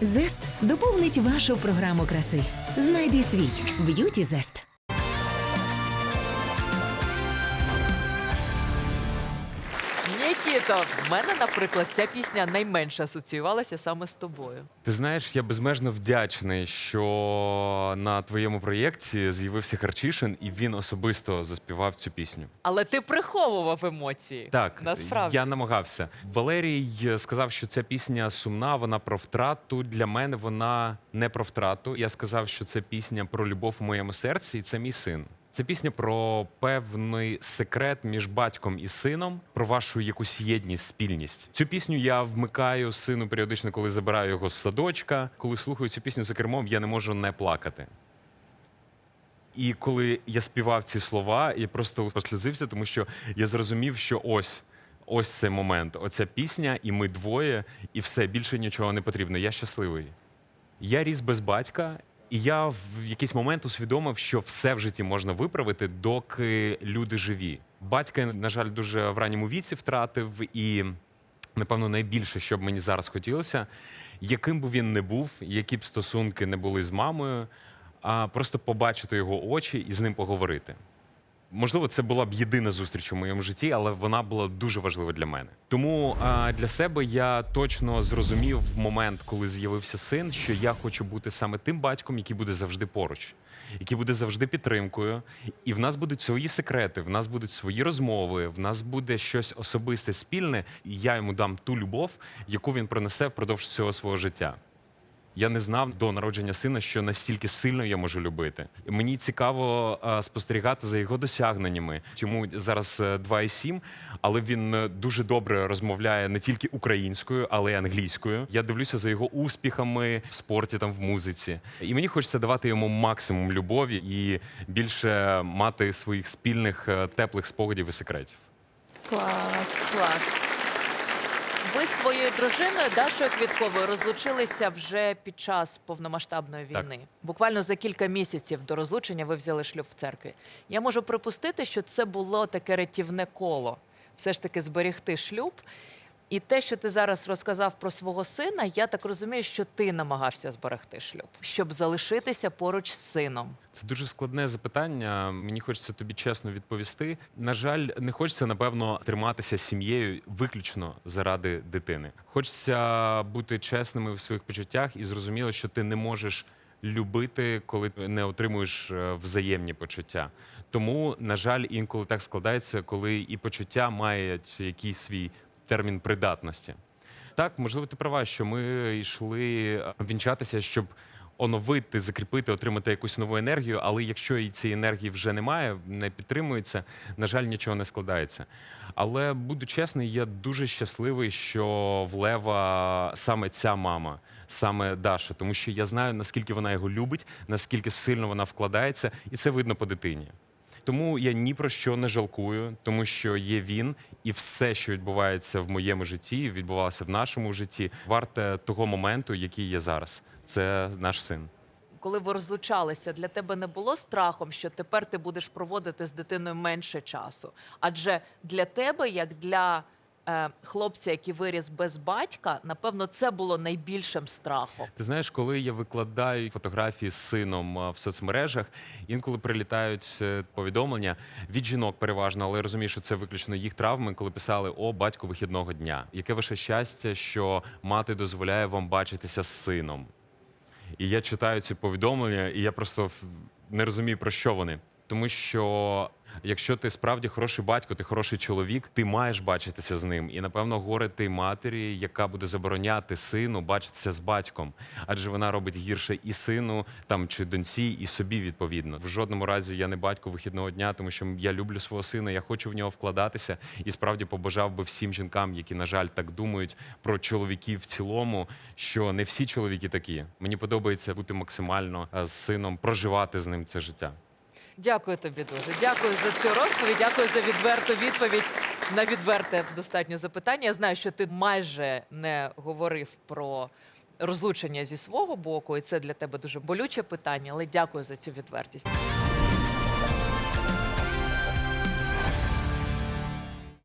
Зест доповнить вашу програму краси. Знайди свій б'юті зест. Нікіто, в мене, наприклад, ця пісня найменше асоціювалася саме з тобою. Ти знаєш, я безмежно вдячний, що на твоєму проєкті з'явився Харчишин, і він особисто заспівав цю пісню. Але ти приховував емоції. Так, насправді. я намагався. Валерій сказав, що ця пісня сумна, вона про втрату. Для мене вона не про втрату. Я сказав, що це пісня про любов у моєму серці, і це мій син. Це пісня про певний секрет між батьком і сином, про вашу якусь єдність, спільність. Цю пісню я вмикаю сину періодично, коли забираю його з садочка. Коли слухаю цю пісню за кермом, я не можу не плакати. І коли я співав ці слова, я просто посльозився, тому що я зрозумів, що ось. Ось цей момент, оця пісня, і ми двоє, і все більше нічого не потрібно. Я щасливий. Я ріс без батька, і я в якийсь момент усвідомив, що все в житті можна виправити, доки люди живі. Батька, на жаль, дуже в ранньому віці втратив, і напевно найбільше, що б мені зараз хотілося, яким би він не був, які б стосунки не були з мамою, а просто побачити його очі і з ним поговорити. Можливо, це була б єдина зустріч у моєму житті, але вона була дуже важлива для мене. Тому а, для себе я точно зрозумів в момент, коли з'явився син, що я хочу бути саме тим батьком, який буде завжди поруч, який буде завжди підтримкою. І в нас будуть свої секрети, в нас будуть свої розмови, в нас буде щось особисте спільне, і я йому дам ту любов, яку він принесе впродовж всього свого життя. Я не знав до народження сина, що настільки сильно я можу любити. Мені цікаво е, спостерігати за його досягненнями. Чому зараз е, 2,7, але він е, дуже добре розмовляє не тільки українською, але й англійською. Я дивлюся за його успіхами в спорті, там в музиці. І мені хочеться давати йому максимум любові і більше мати своїх спільних е, теплих спогадів і секретів. Клас, клас. Ви з твоєю дружиною Дашою Квітковою розлучилися вже під час повномасштабної Так. війни. Буквально за кілька місяців до розлучення ви взяли шлюб в церкві. Я можу припустити, що це було таке рятівне коло. Все ж таки зберегти шлюб. І те, що ти зараз розказав про свого сина, я так розумію, що ти намагався зберегти шлюб, щоб залишитися поруч з сином. Це дуже складне запитання. Мені хочеться тобі чесно відповісти. На жаль, не хочеться напевно триматися сім'єю виключно заради дитини. Хочеться бути чесними в своїх почуттях і зрозуміло, що ти не можеш любити, коли не отримуєш е, взаємні почуття. Тому, на жаль, інколи так складається, коли і почуття мають якийсь свій термін придатності. Так, можливо, ти права, що ми йшли е, вінчатися, щоб оновити, закріпити, отримати якусь нову енергію. Але якщо і цієї енергії вже немає, не підтримується, на жаль, нічого не складається. Але буду чесний, я дуже щасливий, що в Лева саме ця мама, саме Даша, тому що я знаю, наскільки вона його любить, наскільки сильно вона вкладається, і це видно по дитині. Тому я ні про що не жалкую, тому що є він, і все, що відбувається в моєму житті, відбувалося в нашому житті, варте того моменту, який є зараз. Це наш син. Коли ви розлучалися, для тебе не було страхом, що тепер ти будеш проводити з дитиною менше часу? Адже для тебе, як для хлопця, який виріс без батька, напевно, це було найбільшим страхом. Ти знаєш, коли я викладаю фотографії з сином в соцмережах, інколи прилітають е, повідомлення від жінок переважно, але я розумію, що це виключно їх травми, коли писали О, батько вихідного дня. Яке ваше щастя, що мати дозволяє вам бачитися з сином? І я читаю ці повідомлення, і я просто не розумію, про що вони. Тому що якщо ти справді хороший батько, ти хороший чоловік, ти маєш бачитися з ним. І напевно горе ти матері, яка буде забороняти сину бачитися з батьком, адже вона робить гірше і сину там чи доньці, і собі відповідно. В жодному разі я не батько вихідного дня, тому що я люблю свого сина, я хочу в нього вкладатися і справді побажав би всім жінкам, які на жаль так думають про чоловіків в цілому, що не всі чоловіки такі. Мені подобається бути максимально е, з сином, проживати з ним це життя. Дякую тобі дуже. Дякую за цю розповідь. Дякую за відверту відповідь на відверте достатньо запитання. Я знаю, що ти майже не говорив про розлучення зі свого боку, і це для тебе дуже болюче питання. Але дякую за цю відвертість.